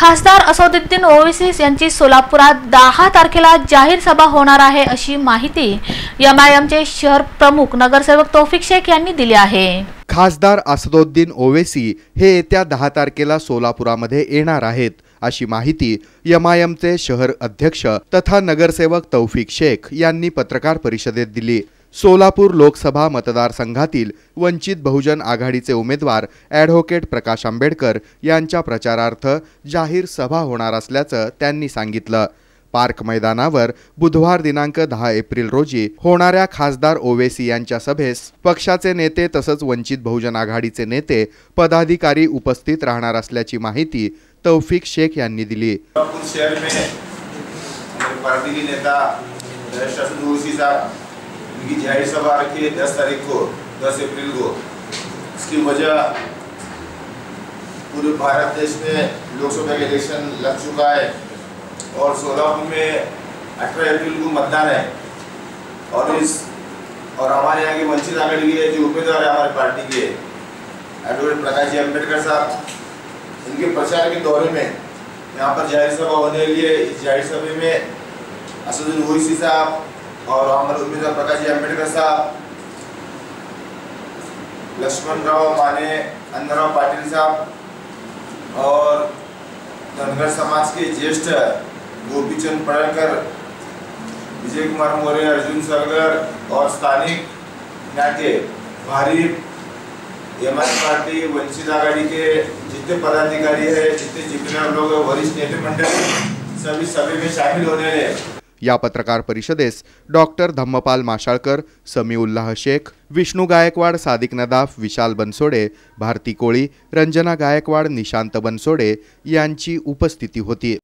खासदार असदुद्दीन ओवेसी यांची सोलापुरात दहा तारखेला जाहीर सभा होणार आहे अशी माहिती एम आय एमचे शहर प्रमुख नगरसेवक तौफिक शेख यांनी दिली आहे. खासदार असदुद्दीन ओवेसी हे येत्या दहा तारखेला सोलापुरामध्ये येणार आहेत अशी माहिती यम आय एमचे शहर अध्यक्ष तथा नगरसेवक तौफिक शेख यांनी पत्रकार परिषदेत दिली. सोलापूर लोकसभा मतदारसंघातील वंचित बहुजन आघाडीचे उमेदवार ॲडव्होकेट प्रकाश आंबेडकर यांच्या प्रचारार्थ जाहीर सभा होणार असल्याचं त्यांनी सांगितलं. पार्क मैदानावर बुधवार दिनांक दहा एप्रिल रोजी होणाऱ्या खासदार ओवेसी यांच्या सभेस पक्षाचे नेते तसंच वंचित बहुजन आघाडीचे नेते पदाधिकारी उपस्थित राहणार असल्याची माहिती तौफिक शेख यांनी दिली. शहर में उनकी ज़ाहिर सभा रखी है दस तारीख को, दस अप्रैल को इसकी वजह पूरे भारत देश में लोकसभा का इलेक्शन लग चुका है और सोलापुर में अठारह अप्रैल को मतदान है। और इस, और हमारे यहाँ के वंचित आघाड़ी के जो उम्मीदवार है हमारी पार्टी के, एडवोकेट प्रकाश जी अंबेडकर साहब, इनके प्रचार के दौरे में यहाँ पर ज़ाहिर सभा होने के लिए इस ज़ाहिर सभा में असदुद्दीन ओवैसी साहब और हमारे उम्मीदवार प्रकाश जी अंबेडकर साहब लक्ष्मण राव माने अन्नराव पाटिल साहब और धनगर समाज के ज्येष्ठ गोपीचंद पड़कर विजय कुमार मौर्य अर्जुन सरगर और स्थानिक के भारी एम पार्टी, वंचित आघाड़ी के जितने पदाधिकारी है, जितने जितने लोग वरिष्ठ नेता मंडल सभी सभी में शामिल होने हैं या पत्रकार परिषदेस डॉक्टर धम्मपाल माशाळकर समीउल्लाह शेख विष्णू गायकवाड सादिक नदाफ विशाल बनसोडे भारती कोळी रंजना गायकवाड निशांत बनसोडे यांची उपस्थिती होती.